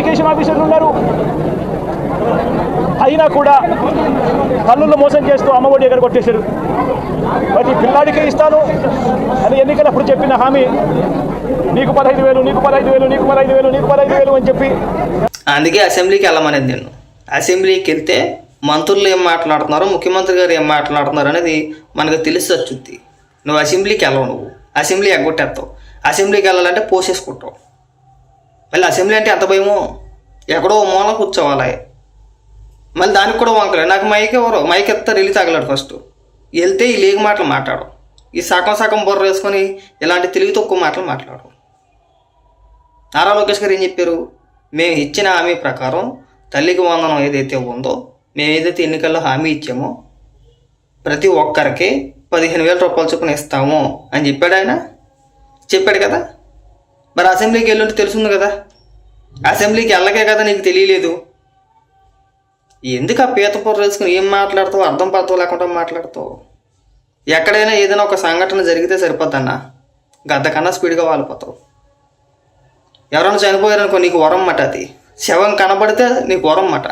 Education ఆఫీసర్లు ఉన్నారు. అయినా కూడా తల్లులు మోసం చేస్తూ అమ్మఒడి దగ్గర కొట్టేశారు ప్రతి పిల్లాడికే ఇస్తాను అని ఎన్నికలప్పుడు చెప్పిన హామీ నీకు పదహైదు వేలు నీకు పదహైదు వేలు నీకు పదహైదు వేలు నీకు పదహైదు వేలు అని చెప్పి అందుకే అసెంబ్లీకి వెళ్ళమనేది నేను. అసెంబ్లీకి వెళ్తే మంత్రులు ఏం మాట్లాడుతున్నారో ముఖ్యమంత్రి గారు ఏం మాట్లాడుతున్నారు అనేది మనకు తెలిసి వచ్చుద్ది. నువ్వు అసెంబ్లీకి వెళ్ళవు నువ్వు. అసెంబ్లీ ఎగ్గొట్టేస్తావు. అసెంబ్లీకి వెళ్ళాలంటే పోసేసుకుంటావు. మళ్ళీ అసెంబ్లీ అంటే ఎంత భయమో? ఎక్కడో ఓ మూల కూర్చోవాలి. మళ్ళీ దానికి కూడా వంకలే నాకు మైక్ ఎవరు? మైక్ ఎత్తారు వెళ్ళి తగలడు ఫస్ట్. వెళ్తే ఈ లేగు మాటలు మాట్లాడు. ఈ సగం సగం బుర్ర వేసుకొని ఇలాంటి తెలివి తక్కువ మాటలు మాట్లాడు. నారా లోకేష్ గారు ఏం చెప్పారు? మేము ఇచ్చిన హామీ ప్రకారం తల్లికి వందనం ఏదైతే ఉందో మేము ఏదైతే ఎన్నికల్లో హామీ ఇచ్చామో ప్రతి ఒక్కరికి పదిహేను వేల రూపాయలు చొప్పున ఇస్తాము అని చెప్పాడు ఆయన. చెప్పాడు కదా? మరి అసెంబ్లీకి వెళ్ళుంటే తెలుసుంది కదా. అసెంబ్లీకి వెళ్ళకే కదా నీకు తెలియలేదు. ఎందుకు ఆ పీతపూర వేసుకుని ఏం మాట్లాడతావు అర్థం పడతావు లేకుండా మాట్లాడతావు? ఎక్కడైనా ఏదైనా ఒక సంఘటన జరిగితే సరిపోద్దన్నా. గద్ద కన్నా స్పీడ్గా వాలిపోతావు. ఎవరైనా చనిపోయారనుకో నీకు వరం మాట అది. శవం కనబడితే నీకు వరం మాట.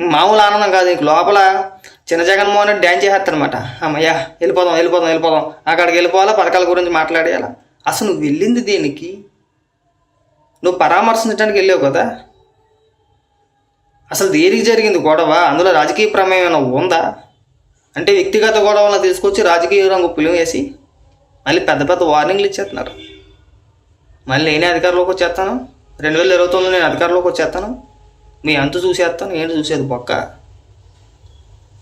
మామూలు ఆనందం కాదు నీకు. లోపల చిన్న జగన్మోహన్ డ్యాన్స్ చేసేస్తానమాట అమ్మయ్యా వెళ్ళిపోదాం వెళ్ళిపోదాం వెళ్ళిపోదాం. అక్కడికి వెళ్ళిపోవాలా? పథకాల గురించి మాట్లాడేయాలా? అసలు నువ్వు వెళ్ళింది దేనికి? నువ్వు పరామర్శించడానికి వెళ్ళావు కదా? అసలు దేనికి జరిగింది గొడవ? అందులో రాజకీయ ప్రమేయం ఏమైనా ఉందా? అంటే వ్యక్తిగత గొడవలను తీసుకొచ్చి రాజకీయ రంగు పిలువ వేసి మళ్ళీ పెద్ద పెద్ద వార్నింగ్లు ఇచ్చేస్తున్నారు. మళ్ళీ నేనే అధికారంలోకి వచ్చేస్తాను. రెండు వేల ఇరవై తొమ్మిది నేను అధికారంలోకి వచ్చేస్తాను. మీ అంతు చూసేస్తాను ఏంటి చూసేది బొక్క?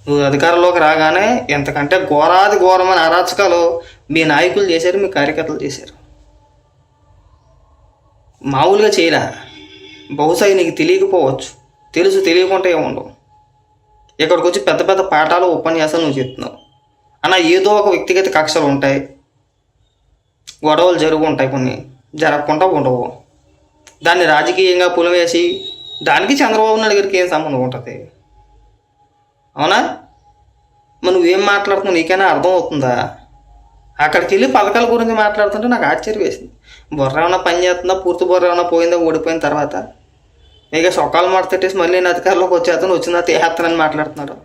నువ్వు అధికారంలోకి రాగానే ఎంతకంటే ఘోరాది ఘోరమైన అరాచకాలు మీ నాయకులు చేశారు మీ కార్యకర్తలు చేశారు. మామూలుగా చేయలే. బహుశా నీకు తెలియకపోవచ్చు. తెలుసు తెలియకుండా ఏముండవు ఇక్కడికి వచ్చి పెద్ద పెద్ద పాఠాలు ఉపన్యాసాలు నువ్వు చెప్తున్నావు. అన్న ఏదో ఒక వ్యక్తిగత కక్షలు ఉంటాయి. గొడవలు జరుగు ఉంటాయి కొన్ని. జరగకుండా ఉండవు. దాన్ని రాజకీయంగా పులివేసి దానికి చంద్రబాబు నాయుడు గారికి ఏం సంబంధం ఉంటుంది? అవునా? మరి నువ్వేం మాట్లాడుతున్నావు? నీకైనా అర్థం అవుతుందా అక్కడికి వెళ్ళి పథకాల గురించి మాట్లాడుతుంటే నాకు ఆశ్చర్యం వేసింది. బుర్ర ఏమైనా పని చేస్తుందా? పూర్తి బుర్ర ఏమైనా పోయిందా? ఓడిపోయిన తర్వాత. ఇక సొక్కాలు మాట మళ్ళీ నేను అధికారంలోకి వచ్చేస్తాను వచ్చిందా? తీసేస్తానని మాట్లాడుతున్నారు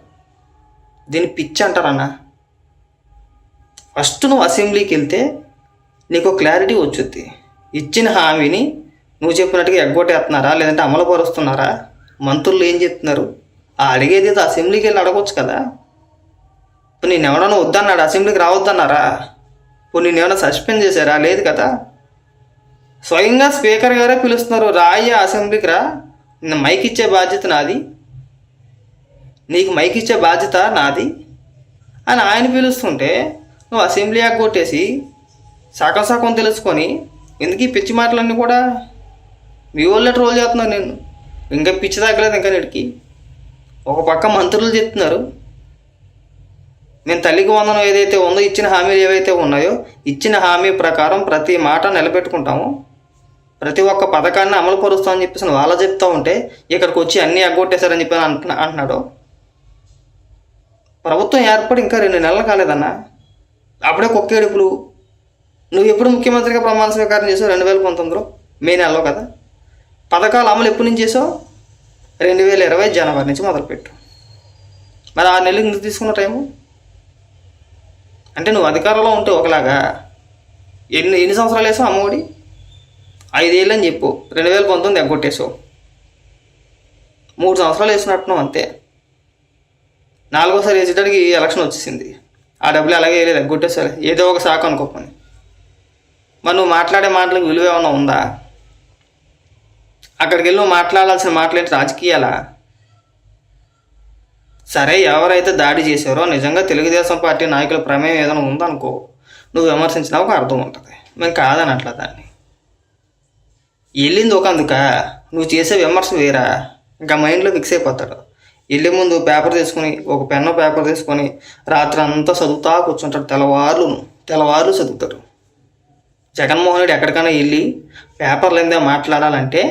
దీన్ని పిచ్చి అంటారన్నా. ఫస్ట్ నువ్వు అసెంబ్లీకి వెళ్తే నీకు క్లారిటీ వచ్చుద్ది. ఇచ్చిన హామీని నువ్వు చెప్పినట్టుగా ఎగ్గొట్టేస్తున్నారా? లేదంటే అమలు పరుస్తున్నారా? మంత్రులు ఏం చెప్తున్నారు? ఆ అడిగేది అసెంబ్లీకి వెళ్ళి అడగొచ్చు కదా. నేను ఎవడన్నా వద్దన్నాడు? అసెంబ్లీకి రావద్దన్నారా? ఇప్పుడు నేను ఏమైనా సస్పెండ్ చేశారా? లేదు కదా. స్వయంగా స్పీకర్ గారే పిలుస్తున్నారు. రాయ్య అసెంబ్లీకి రా. నిన్న మైక్ ఇచ్చే బాధ్యత నాది. నీకు మైక్ ఇచ్చే బాధ్యత నాది? అని ఆయన పిలుస్తుంటే నువ్వు అసెంబ్లీ యాక్ కొట్టేసి సగం సగం తెలుసుకొని ఎందుకు ఈ పిచ్చి మాటలన్నీ కూడా? మీ వాళ్ళే ట్రోల్ చేస్తున్నావు నేను. ఇంకా పిచ్చి తగ్గలేదు ఇంకా నేటికి ఒక పక్క మంత్రులు చెప్తున్నారు. మేము తల్లికి వందనం ఏదైతే ఉందో ఇచ్చిన హామీలు ఏవైతే ఉన్నాయో ఇచ్చిన హామీ ప్రకారం ప్రతి మాట నిలబెట్టుకుంటాము. ప్రతి ఒక్క పథకాన్ని అమలు పరుస్తామని చెప్పేసి వాళ్ళ చెప్తూ ఉంటే ఇక్కడికి వచ్చి అన్నీ అగ్గొట్టేశారని చెప్పి అంటున్నా అంటున్నాడు. ప్రభుత్వం ఏర్పడి ఇంకా రెండు నెలలు కాలేదన్నా అప్పుడే కుక్కేడుపులు నువ్వు ఎప్పుడు ముఖ్యమంత్రిగా ప్రమాణ స్వీకారం చేసావు? రెండు వేల పంతొమ్మిదిలో? మే నెలలో కదా. పథకాలు అమలు ఎప్పటి నుంచి చేసావు? రెండు వేల ఇరవై జనవరి నుంచి మొదలుపెట్టు. మరి ఆరు నెలలు ఎందుకు తీసుకున్న టైము? అంటే నువ్వు అధికారంలో ఉంటే ఒకలాగా. ఎన్ని ఎన్ని సంవత్సరాలు వేసావు అమ్మఒడి? ఐదేళ్ళు అని చెప్పు. రెండు వేల పంతొమ్మిది ఎగ్గొట్టేసావు మూడు సంవత్సరాలు వేసినట్టున్నావు అంతే. నాలుగోసారి వేసేటానికి ఎలక్షన్ వచ్చేసింది. ఆ డబ్బులు అలాగే వేయలేదు ఎగ్గొట్టేసారు ఏదో ఒక శాఖ అనుకోపని మరి నువ్వు మాట్లాడే మాటలకు విలువ ఏమైనా ఉందా? అక్కడికి వెళ్ళి నువ్వు మాట్లాడాల్సిన మాటలేంటి రాజకీయాలా? సరే ఎవరైతే దాడి చేశారో నిజంగా తెలుగుదేశం పార్టీ నాయకుల ప్రమేయం ఏదైనా ఉందనుకో నువ్వు విమర్శించినా ఒక అర్థం ఉంటుంది. మేము కాదని అట్లా దాన్ని. వెళ్ళింది ఒక అందుక నువ్వు చేసే విమర్శ వేరా? ఇంకా మైండ్లో ఫిక్స్ అయిపోతాడు వెళ్ళే ముందు పేపర్ తీసుకొని ఒక పెన్ను పేపర్ తీసుకొని రాత్రి అంతా చదువుతా కూర్చుంటాడు తెల్లవార్లు తెల్లవార్లు చదువుతాడు. జగన్మోహన్ రెడ్డి ఎక్కడికైనా వెళ్ళి పేపర్లు ఏందో మాట్లాడాలంటే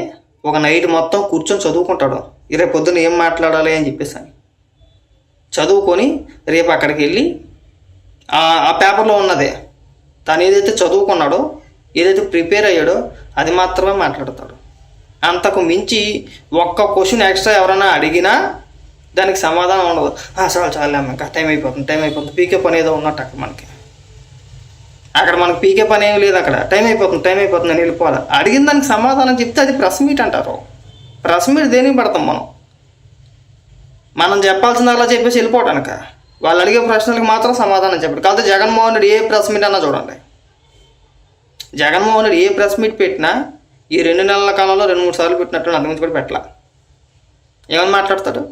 ఒక నైట్ మొత్తం కూర్చొని చదువుకుంటాడు. రేపు పొద్దున్న ఏం మాట్లాడాలి అని చెప్పేసి అని చదువుకొని రేపు అక్కడికి వెళ్ళి ఆ- పేపర్లో ఉన్నదే. తను ఏదైతే చదువుకున్నాడో ఏదైతే ప్రిపేర్ అయ్యాడో అది మాత్రమే మాట్లాడతాడు. అంతకు మించి ఒక్క క్వశ్చన్ ఎక్స్ట్రా ఎవరైనా అడిగినా దానికి సమాధానం ఉండదు. "ఆ, చాలు చాలు ఇంకా టైం అయిపోతుంది టైం అయిపోతుంది. పీకే పని ఏదో ఉన్నట్టు అక్కడ మనకి. అక్కడ మనకి పీకే పని ఏమి లేదు అక్కడ. టైం అయిపోతుంది టైం అయిపోతుంది నేను వెళ్ళిపోవాలి. అడిగిన దానికి సమాధానం చెప్తే అది ప్రెస్ మీట్ అంటారు. ప్రెస్ మీట్ దేనికి పెడతాం మనం? మనం చెప్పాల్సింది అలా చెప్పేసి వెళ్ళిపోవటానిక. వాళ్ళు అడిగే ప్రశ్నలకు మాత్రం సమాధానం చెప్పండి. కాకపోతే జగన్మోహన్ రెడ్డి ఏ ప్రెస్ మీట్ అన్నా చూడండి. జగన్మోహన్ రెడ్డి ఏ ప్రెస్ మీట్ పెట్టినా ఈ రెండు నెలల కాలంలో రెండు మూడు సార్లు పెట్టినట్టు అంతకుమించి కూడా పెట్టలా. ఏమని మాట్లాడతాడు?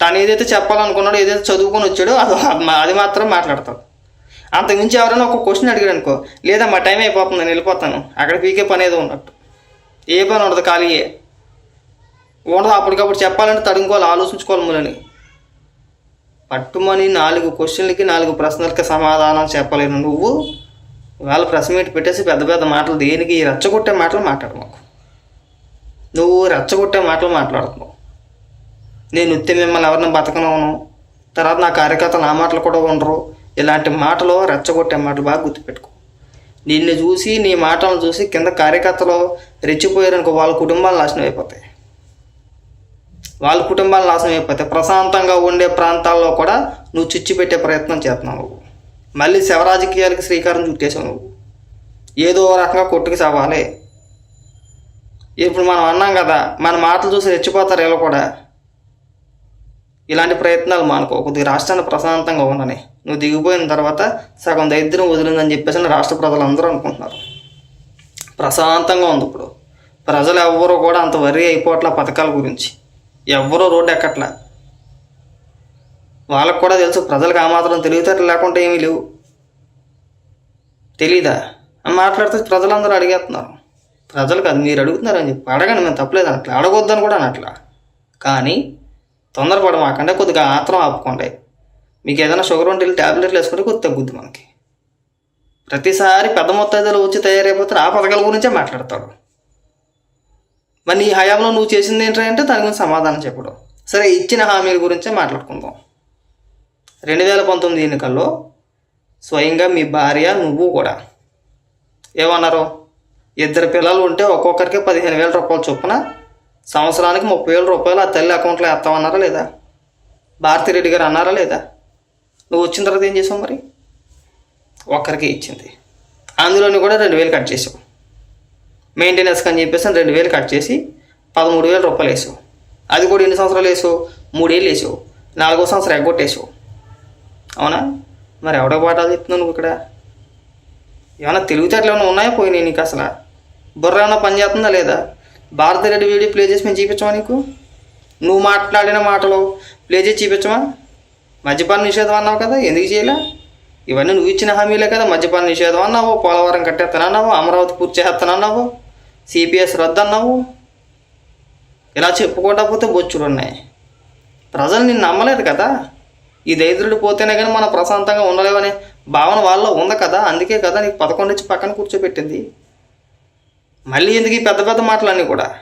తను ఏదైతే చెప్పాలనుకున్నాడో ఏదైతే చదువుకొని వచ్చాడో అది అది మాత్రం మాట్లాడతాడు. అంతకుమించి ఎవరైనా ఒక క్వశ్చన్ అడిగాడు అనుకో లేదా మా టైం అయిపోతుంది నేను వెళ్ళిపోతాను. అక్కడ పీకే పని ఏదో ఉన్నట్టు. ఏ పని ఉండదు ఖాళీయే. ఉండదు అప్పటికప్పుడు చెప్పాలంటే తడుముకోవాలి ఆలోచించుకోవాలి మూలని పట్టుమని నాలుగు క్వశ్చన్లకి నాలుగు ప్రశ్నలకి సమాధానం చెప్పలేను. నువ్వు వాళ్ళ ప్రెస్ మీట్ పెట్టేసి పెద్ద పెద్ద మాటలు దేనికి? రెచ్చగొట్టే మాటలు మాట్లాడు మాకు. నువ్వు రెచ్చగొట్టే మాటలు మాట్లాడుతున్నావు. నేను ఉత్తి మిమ్మల్ని ఎవరిని బతకనవును? తర్వాత నా కార్యకర్తలు నా మాటలు కూడా ఉండరు. ఇలాంటి మాటలు రెచ్చగొట్టే మాటలు బాగా గుర్తుపెట్టుకో. నిన్ను చూసి నీ మాటలను చూసి కింద కార్యకర్తలు రెచ్చిపోయారనుకో వాళ్ళ కుటుంబాలు నాశనం అయిపోతాయి. వాళ్ళ కుటుంబాలు నాశనం అయిపోతే ప్రశాంతంగా ఉండే ప్రాంతాల్లో కూడా నువ్వు చిచ్చు పెట్టే ప్రయత్నం చేస్తున్నావు నువ్వు. మళ్ళీ శవరాజకీయాలకి శ్రీకారం చుట్టేసావు నువ్వు. ఏదో రకంగా కొట్టుకు సవాలి ఇప్పుడు మనం అన్నాం కదా మన మాటలు చూసి రెచ్చిపోతారు వీళ్ళు కూడా. ఇలాంటి ప్రయత్నాలు మానుకో కొద్దిగా రాష్ట్రాన్ని ప్రశాంతంగా ఉండని. నువ్వు దిగిపోయిన తర్వాత సగం దరిద్రం వదిలిందని చెప్పేసి రాష్ట్ర ప్రజలు అందరూ అనుకుంటున్నారు. ప్రశాంతంగా ఉంది ఇప్పుడు. ప్రజలు ఎవ్వరూ కూడా అంత వరి అయిపోవట్ల పథకాల గురించి. ఎవ్వరూ రోడ్డు ఎక్కట్లా. వాళ్ళకు కూడా తెలుసు ప్రజలకు ఆ మాత్రం తెలివితేటలు లేకుండా ఏమీ లేవు. తెలీదా? అని మాట్లాడితే ప్రజలందరూ అడిగేస్తున్నారు. ప్రజలకు అది మీరు అడుగుతున్నారని చెప్పి అడగండి మేము తప్పలేదు అట్లా అడగొద్దని కూడా అనట్లా కానీ తొందరపడమాకండి కొద్దిగా ఆత్రం ఆపుకోండి. మీకు ఏదైనా షుగర్ ఉంటే ట్యాబ్లెట్లు వేసుకుంటే కొద్ది తగ్గుద్ది మనకి. ప్రతిసారి పెద్ద మొత్తాయిలో వచ్చి తయారైపోతే ఆ పథకాల గురించే మాట్లాడతాడు మరి నీ హయాంలో నువ్వు చేసింది ఏంటంటే దాని గురించి సమాధానం చెప్పడం. సరే ఇచ్చిన హామీల గురించే మాట్లాడుకుందాం. రెండు వేల పంతొమ్మిది ఎన్నికల్లో స్వయంగా మీ భార్య నువ్వు కూడా ఏమన్నారు? ఇద్దరు పిల్లలు ఉంటే ఒక్కొక్కరికి పదిహేను వేల రూపాయలు చొప్పున సంవత్సరానికి ముప్పై వేల రూపాయలు ఆ తల్లి అకౌంట్లో వేస్తామన్నారా లేదా? భారతిరెడ్డి గారు అన్నారా లేదా? నువ్వు వచ్చిన తర్వాత ఏం చేసావు మరి? ఒక్కరికి ఇచ్చింది. అందులోని కూడా రెండు వేలు కట్ చేసావు. మెయింటెనెన్స్కి అని చెప్పేసి రెండు వేలు కట్ చేసి పదమూడు వేల రూపాయలు వేసావు. అది కూడా ఎన్ని సంవత్సరాలు వేసావు? మూడేళ్ళు వేసావు. నాలుగో సంవత్సరం ఎగ్గొట్టేసావు అవునా? మరి ఎవడో పాఠాలు చెప్తున్నావు నువ్వు ఇక్కడ? ఏమైనా తెలివితేటలు ఏమైనా ఉన్నాయా పోయినాయి నీకు అసలు? బుర్ర ఏమైనా పని చేస్తుందా లేదా? భారతిరెడ్డి వీడియో ప్లే చేసి మేము చూపించమా నీకు? నువ్వు మాట్లాడిన మాటలు ప్లే చేసి చూపించమా? మద్యపాన నిషేధం అన్నావు కదా ఎందుకు చేయలే? ఇవన్నీ నువ్వు ఇచ్చిన హామీలే కదా మద్యపాన నిషేధం అన్నావు పోలవరం కట్టేస్తానన్నావు అమరావతి పూర్తి చేస్తానన్నావు. సిపిఎస్ రద్దు అన్నావు ఇలా చెప్పుకోకుండా పోతే బొచ్చుడు ఉన్నాయి ప్రజలు నిన్ను నమ్మలేదు కదా? ఈ దరిద్రుడు పోతేనే కానీ మనం ప్రశాంతంగా ఉండలేమనే భావన వాళ్ళలో ఉంది కదా? అందుకే కదా నీకు పదకొండు నుంచి పక్కన కూర్చోబెట్టింది. మళ్ళీ ఎందుకు ఈ పెద్ద పెద్ద మాటలన్నీ కూడా?